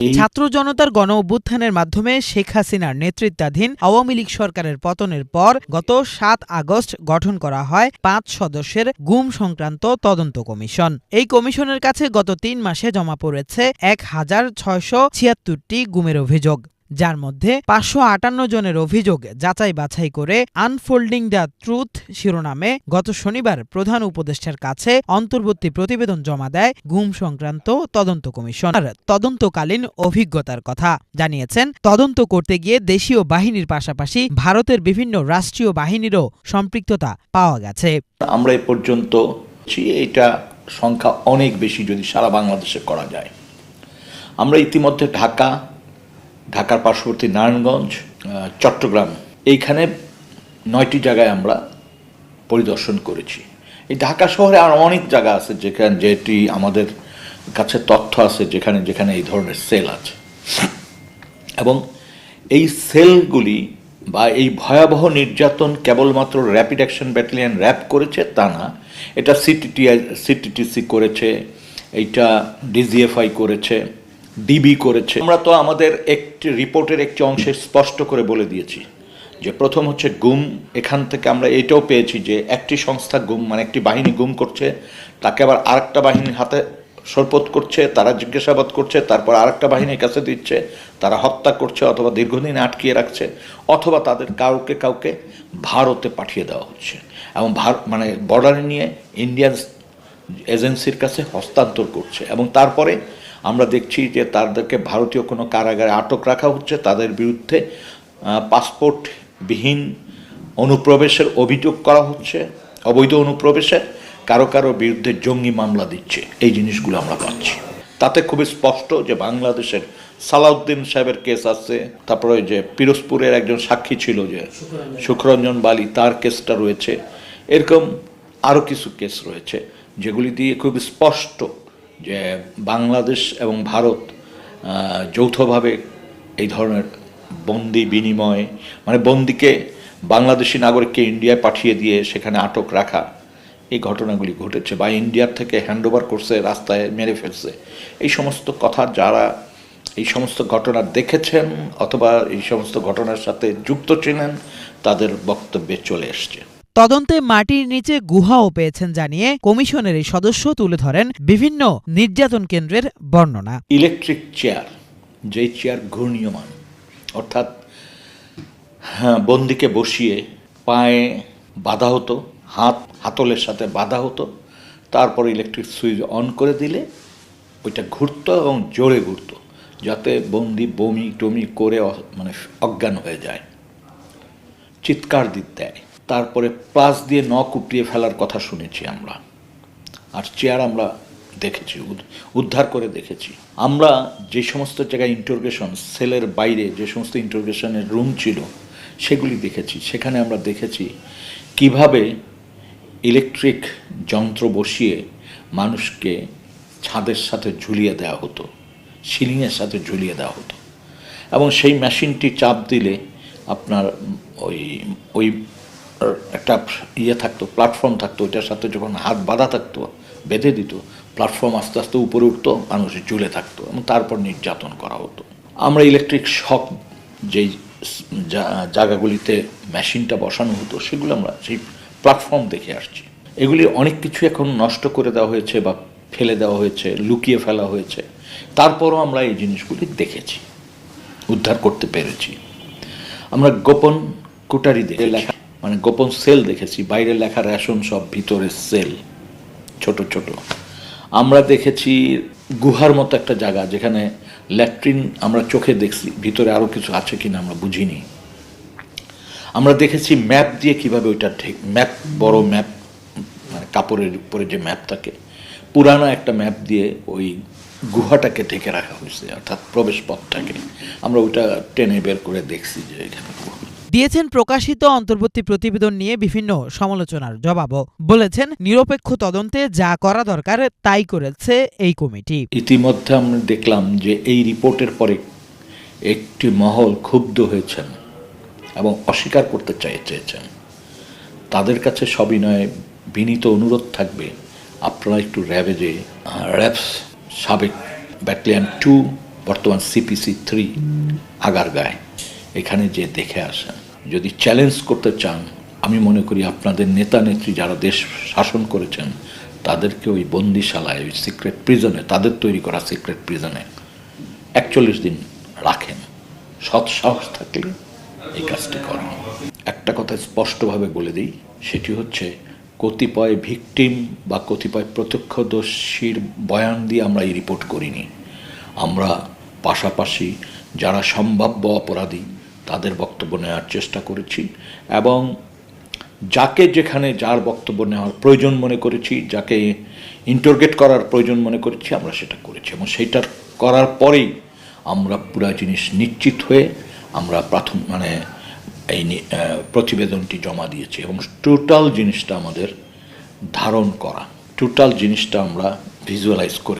ছাত্র জনতার গণ অভ্যুত্থানের মাধ্যমে শেখ হাসিনার নেতৃত্বাধীন আওয়ামী লীগ সরকারের পতনের পর গত সাত আগস্ট গঠন করা হয় পাঁচ সদস্যের গুম সংক্রান্ত তদন্ত কমিশন। এই কমিশনের কাছে গত তিন মাসে জমা পড়েছে এক হাজার ছয়শো ছিয়াত্তরটি গুমের অভিযোগ। যার মধ্যে পাঁচশো আটান্ন জনের অভিযোগ যাচাই বাছাই করে আনফোল্ডিং দ্য ট্রুথ শিরোনামে গত শনিবার প্রধান উপদেষ্টার কাছে অন্তর্বর্তী প্রতিবেদন জমা দেয় গুম সংক্রান্ত তদন্ত কমিশন আর তদন্তকালীন অভিজ্ঞতার কথা। জানিয়েছেন, তদন্ত করতে গিয়ে দেশীয় বাহিনীর পাশাপাশি ভারতের বিভিন্ন রাষ্ট্রীয় বাহিনীরও সম্পৃক্ততা পাওয়া গেছে। আমরা এ পর্যন্ত এটা সংখ্যা অনেক বেশি যদি সারা বাংলাদেশে করা যায়। আমরা ইতিমধ্যে ঢাকা ঢাকার পার্শ্ববর্তী নারায়ণগঞ্জ চট্টগ্রাম, এইখানে নয়টি জায়গায় আমরা পরিদর্শন করেছি। এই ঢাকা শহরে আর অনেক জায়গা আছে যেখানে যেটি আমাদের কাছে তথ্য আছে যেখানে যেখানে এই ধরনের সেল আছে। এবং এই সেলগুলি বা এই ভয়াবহ নির্যাতন কেবলমাত্র র্যাপিড অ্যাকশন ব্যাটালিয়ন র্যাপ করেছে তা না, এটা সিটিটি সিটিটিসি করেছে, এইটা ডিজিএফআই করেছে ডিবি করেছে। আমরা তো আমাদের একটি রিপোর্টের একটি অংশে স্পষ্ট করে বলে দিয়েছি যে প্রথম হচ্ছে গুম। এখান থেকে আমরা এটাও পেয়েছি যে একটি সংস্থা গুম মানে একটি বাহিনী গুম করছে, তাকে আবার আরেকটা বাহিনীর হাতে সরপত করছে, তারা জিজ্ঞাসাবাদ করছে, তারপর আরেকটা বাহিনীর কাছে দিচ্ছে, তারা হত্যা করছে অথবা দীর্ঘদিন আটকিয়ে রাখছে, অথবা তাদের কাউকে কাউকে ভারতে পাঠিয়ে দেওয়া হচ্ছে। এবং ভারত মানে বর্ডারে নিয়ে ইন্ডিয়ান এজেন্সির কাছে হস্তান্তর করছে। এবং তারপরে আমরা দেখছি যে তাদেরকে ভারতীয় কোনো কারাগারে আটক রাখা হচ্ছে। তাদের বিরুদ্ধে পাসপোর্টবিহীন অনুপ্রবেশের অভিযোগ করা হচ্ছে অবৈধ অনুপ্রবেশের কারও কারও বিরুদ্ধে জঙ্গি মামলা দিচ্ছে। এই জিনিসগুলো আমরা পাচ্ছি। তাতে খুবই স্পষ্ট যে বাংলাদেশের সালাউদ্দিন সাহেবের কেস আছে। তারপরে ওই যে পিরোজপুরের একজন সাক্ষী ছিল যে সুখরঞ্জন। বালি তার কেসটা রয়েছে। এরকম আরও কিছু কেস রয়েছে যেগুলি দিয়ে খুব স্পষ্ট যে বাংলাদেশ এবং ভারত যৌথভাবে এই ধরনের বন্দি, বিনিময় মানে বন্দিকে বাংলাদেশি নাগরিককে ইন্ডিয়ায় পাঠিয়ে দিয়ে সেখানে আটক রাখা, এই ঘটনাগুলি ঘটেছে বা ইন্ডিয়ার থেকে হ্যান্ডওভার করছে, রাস্তায় মেরে ফেলছে। এই সমস্ত কথা যারা এই সমস্ত ঘটনা দেখেছেন অথবা এই সমস্ত ঘটনার সাথে যুক্ত ছিলেন, তাদের বক্তব্যে চলে এসছে। তদন্তে মাটির নিচে গুহাও পেয়েছেন জানিয়ে কমিশনের এই সদস্য তুলে ধরেন বিভিন্ন নির্যাতন কেন্দ্রের বর্ণনা। ইলেকট্রিক চেয়ার, যেই চেয়ার ঘূর্ণীয়মান, অর্থাৎ হ্যাঁ বন্দিকে বসিয়ে পায়ে বাঁধা হতো, হাত, হাতলের সাথে বাঁধা হতো, তারপর ইলেকট্রিক সুইচ অন করে দিলে ওইটা ঘুরতো এবং জোরে ঘুরতো, যাতে বন্দি বমি টমি করে মানে অজ্ঞান হয়ে যায়। চিৎকার দিতে দেয়। তারপরে প্লাস দিয়ে নখ উপড়িয়ে ফেলার কথা শুনেছি আমরা। আর চেয়ার আমরা দেখেছি, উদ- উদ্ধার করে দেখেছি। আমরা যে সমস্ত জায়গায় ইন্টারোগেশন সেলের বাইরে যে সমস্ত ইন্টারোগেশনের রুম ছিল, সেগুলি দেখেছি। সেখানে আমরা দেখেছি কীভাবে ইলেকট্রিক যন্ত্র বসিয়ে মানুষকে ছাদের সাথে ঝুলিয়ে দেওয়া হতো, সিলিংয়ের সাথে ঝুলিয়ে দেওয়া হতো। এবং সেই মেশিনটি চাপ দিলে আপনার ওই ওই একটা ইয়ে থাকতো প্ল্যাটফর্ম থাকতো, ওইটার সাথে যখন হাত বাঁধা থাকতো, বেঁধে দিত প্ল্যাটফর্ম আস্তে আস্তে উপরে উঠতো, মানুষ ঝুলে থাকতো এবং তারপর নির্যাতন করা হতো। আমরা ইলেকট্রিক শক যেই জায়গাগুলিতে মেশিনটা বসানো হতো, সেগুলো আমরা সেই প্ল্যাটফর্ম দেখে আসছি। এগুলি অনেক কিছু এখন নষ্ট করে দেওয়া হয়েছে বা ফেলে দেওয়া হয়েছে, লুকিয়ে ফেলা হয়েছে। তারপরও আমরা এই জিনিসগুলি দেখেছি, উদ্ধার করতে পেরেছি। আমরা গোপন কুটারি দেখে মানে গোপন সেল দেখেছি, বাইরে লেখা রেশন, সব ভিতরে সেল, ছোট ছোট। আমরা দেখেছি গুহার মতো একটা জায়গা যেখানে ল্যাট্রিন আমরা চোখে দেখছি, ভিতরে আরও কিছু আছে কিনা আমরা বুঝিনি। আমরা দেখেছি ম্যাপ দিয়ে কীভাবে ওইটা ঠিক ম্যাপ, বড় ম্যাপ মানে কাপড়ের উপরে যে ম্যাপ থাকে পুরানো একটা ম্যাপ দিয়ে ওই গুহাটাকে ঢেকে রাখা হয়েছে, অর্থাৎ প্রবেশ পথটাকে আমরা ওইটা টেনে বের করে দেখছি যে এখানে দিয়েছেন প্রকাশিত অন্তর্বর্তী প্রতিবেদন নিয়ে বিভিন্ন সমালোচনার জবাবও। বলেছেন, নিরপেক্ষ তদন্তে যা করা দরকার তাই করেছে এই কমিটি। ইতিমধ্যে আমরা দেখলাম যে এই রিপোর্টের পরে একটি মহল ক্ষুব্ধ হয়েছেন এবং অস্বীকার করতে চাই, চেয়েছেন। তাদের কাছে সবিনয়ে বিনীত অনুরোধ থাকবে। আপনারা একটু র্যাবে যে র্যাবস সাবেক ব্যাটালিয়ান টু, বর্তমান সিপিসি থ্রি, আগারগায়, এখানে যে দেখে আসেন। যদি চ্যালেঞ্জ করতে চান, আমি মনে করি আপনাদের নেতা নেত্রী যারা দেশ শাসন করেছেন, তাদেরকে ওই বন্দিশালায়, ওই সিক্রেট প্রিজনে তাদের তৈরি করা সিক্রেট প্রিজনে একচল্লিশ দিন রাখেন। সৎ সাহস থাকলে এই কাজটি করেন। একটা কথা স্পষ্টভাবে বলে দিই, সেটি হচ্ছে কতিপয় ভিকটিম বা কতিপয় প্রত্যক্ষদর্শীর বয়ান দিয়ে আমরা এই রিপোর্ট করিনি। আমরা পাশাপাশি যারা সম্ভাব্য অপরাধী তাদের বক্তব্য নেওয়ার চেষ্টা করেছি এবং যাকে যেখানে যার বক্তব্য নেওয়ার প্রয়োজন মনে করেছি, যাকে ইন্টারগেট করার প্রয়োজন মনে করেছি, আমরা সেটা করেছি এবং সেইটার করার পরেই আমরা পুরা জিনিস নিশ্চিত হয়ে আমরা প্রাথমিক মানে এই প্রতিবেদনটি জমা দিয়েছি এবং টোটাল জিনিসটা আমাদের ধারণ করা টোটাল জিনিসটা আমরা ভিজুয়ালাইজ করে